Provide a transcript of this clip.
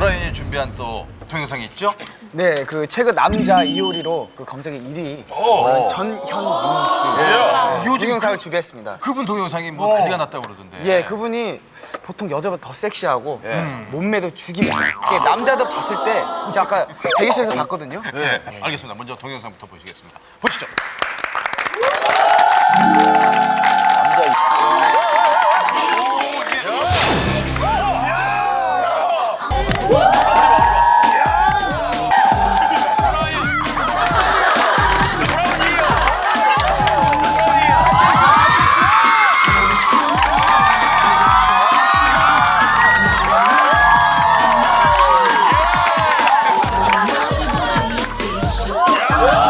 브라이언이 준비한 또 동영상이 있죠? 네, 그 최근 남자 이효리로 그 검색에 1위 전현민 씨 네, 동영상을 준비했습니다. 그분 동영상이 뭐 난리가 났다고 그러던데. 예, 그분이 보통 여자보다 더 섹시하고 몸매도 죽이면 이게 남자들 봤을 때 이제 아까 대기실에서 봤거든요. 네, 알겠습니다. 먼저 동영상부터 보시겠습니다. 보시죠. 우!